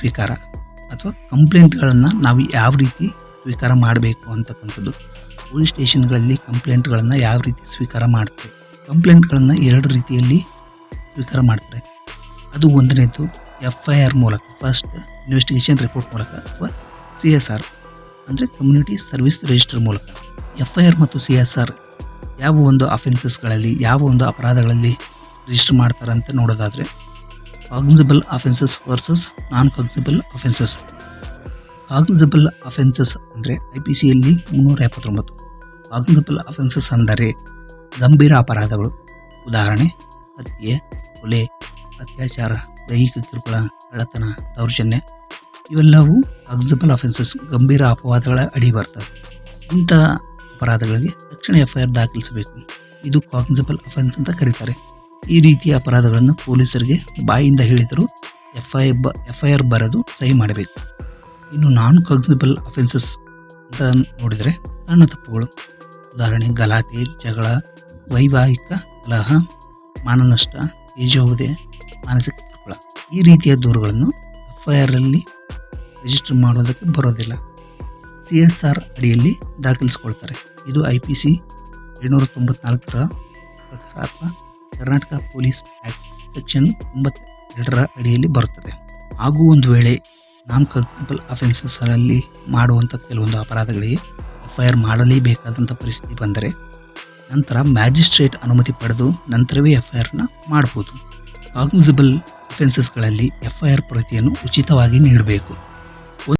ಸ್ವೀಕಾರ ಅಥವಾ ಕಂಪ್ಲೇಂಟ್ಗಳನ್ನು ನಾವು ಯಾವ ರೀತಿ ಸ್ವೀಕಾರ ಮಾಡಬೇಕು ಅಂತಕ್ಕಂಥದ್ದು. ಪೊಲೀಸ್ ಸ್ಟೇಷನ್ಗಳಲ್ಲಿ ಕಂಪ್ಲೇಂಟ್ಗಳನ್ನು ಯಾವ ರೀತಿ ಸ್ವೀಕಾರ ಮಾಡ್ತಾರೆ. ಕಂಪ್ಲೇಂಟ್ಗಳನ್ನು ಎರಡು ರೀತಿಯಲ್ಲಿ ಸ್ವೀಕಾರ ಮಾಡ್ತಾರೆ. ಅದು ಒಂದನೇದು ಎಫ್ ಐ ಆರ್ ಮೂಲಕ ಫಸ್ಟ್ ಇನ್ವೆಸ್ಟಿಗೇಷನ್ ರಿಪೋರ್ಟ್ ಮೂಲಕ ಅಥವಾ ಸಿ ಎಸ್ ಆರ್ ಅಂದರೆ ಕಮ್ಯುನಿಟಿ ಸರ್ವಿಸ್ ರಿಜಿಸ್ಟರ್ ಮೂಲಕ. ಎಫ್ ಐ ಆರ್ ಮತ್ತು ಸಿ ಎಸ್ ಆರ್ ಯಾವ ಒಂದು ಅಫೆನ್ಸಸ್ಗಳಲ್ಲಿ ಯಾವ ಒಂದು ಅಪರಾಧಗಳಲ್ಲಿ ರಿಜಿಸ್ಟರ್ ಮಾಡ್ತಾರೆ ಅಂತ ನೋಡೋದಾದರೆ cognizable offences versus non cognizable offences cognizable offences ಅಂದರೆ ಐ ಪಿ ಸಿಯಲ್ಲಿ ಮುನ್ನೂರ ಎಪ್ಪತ್ತೊಂಬತ್ತು. ಕಾಗ್ನಿಸಬಲ್ ಅಫೆನ್ಸಸ್ ಅಂದರೆ ಗಂಭೀರ ಅಪರಾಧಗಳು, ಉದಾಹರಣೆ, ಹತ್ಯೆ, ಕೊಲೆ, ಅತ್ಯಾಚಾರ, ದೈಹಿಕ ಕಿರುಕುಳ, ಕಳ್ಳತನ, ದೌರ್ಜನ್ಯ, ಇವೆಲ್ಲವೂ ಕಾಗ್ನಿಸಬಲ್ ಅಫೆನ್ಸಸ್ ಗಂಭೀರ ಅಪವಾದಗಳ ಅಡಿ ಬರ್ತವೆ. ಇಂಥ ಅಪರಾಧಗಳಿಗೆ ತಕ್ಷಣ ಎಫ್ ಐ ಆರ್ ದಾಖಲಿಸಬೇಕು. ಇದು ಕಾಗ್ನಿಸಬಲ್ ಅಫೆನ್ಸ್ ಅಂತ ಕರೀತಾರೆ. ಈ ರೀತಿಯ ಅಪರಾಧಗಳನ್ನು ಪೊಲೀಸರಿಗೆ ಬಾಯಿಂದ ಹೇಳಿದರೂ ಎಫ್ ಐ ಬ ಎಫ್ ಐ ಆರ್ ಬರೆದು ಸಹಿ ಮಾಡಬೇಕು. ಇನ್ನು ನಾನ್ ಕಾಗ್ನಿಬಲ್ ಅಫೆನ್ಸಸ್ ಅಂತ ನೋಡಿದರೆ ಸಣ್ಣ ತಪ್ಪುಗಳು. ಉದಾಹರಣೆ, ಗಲಾಟೆ, ಜಗಳ, ವೈವಾಹಿಕ ಕಲಹ ಮಾನನಷ್ಟ ಈಜೋವುದೇ ಮಾನಸಿಕ ಕಿರುಕುಳ. ಈ ರೀತಿಯ ದೂರುಗಳನ್ನು ಎಫ್ ಐ ಆರಲ್ಲಿ ರಿಜಿಸ್ಟರ್ ಮಾಡೋದಕ್ಕೆ ಬರೋದಿಲ್ಲ. ಸಿ ಎಸ್ ಆರ್ ಅಡಿಯಲ್ಲಿ ದಾಖಲಿಸ್ಕೊಳ್ತಾರೆ. ಇದು ಐ ಪಿ ಸಿ ಏಳ್ನೂರ ತೊಂಬತ್ನಾಲ್ಕರ ಪ್ರಕಾರ ಕರ್ನಾಟಕ ಪೊಲೀಸ್ ಆ್ಯಕ್ಟ್ ಸೆಕ್ಷನ್ ಒಂಬತ್ತೆರಡರ ಅಡಿಯಲ್ಲಿ ಬರುತ್ತದೆ. ಹಾಗೂ ಒಂದು ವೇಳೆ ನಾನ್ ಕಗ್ನಿಬಲ್ ಅಫೆನ್ಸಸ್ಗಳಲ್ಲಿ ಮಾಡುವಂಥ ಕೆಲವೊಂದು ಅಪರಾಧಗಳಿಗೆ ಎಫ್ ಐ ಆರ್ ಮಾಡಲೇಬೇಕಾದಂಥ ಪರಿಸ್ಥಿತಿ ಬಂದರೆ ನಂತರ ಮ್ಯಾಜಿಸ್ಟ್ರೇಟ್ ಅನುಮತಿ ಪಡೆದು ನಂತರವೇ ಎಫ್ ಐ ಆರ್ನ ಮಾಡ್ಬೋದು ಕಾಗ್ನಿಸಿಬಲ್ ಅಫೆನ್ಸಸ್ಗಳಲ್ಲಿ ಎಫ್ ಐ ಆರ್ ಪ್ರತಿಯನ್ನು ಉಚಿತವಾಗಿ ನೀಡಬೇಕು.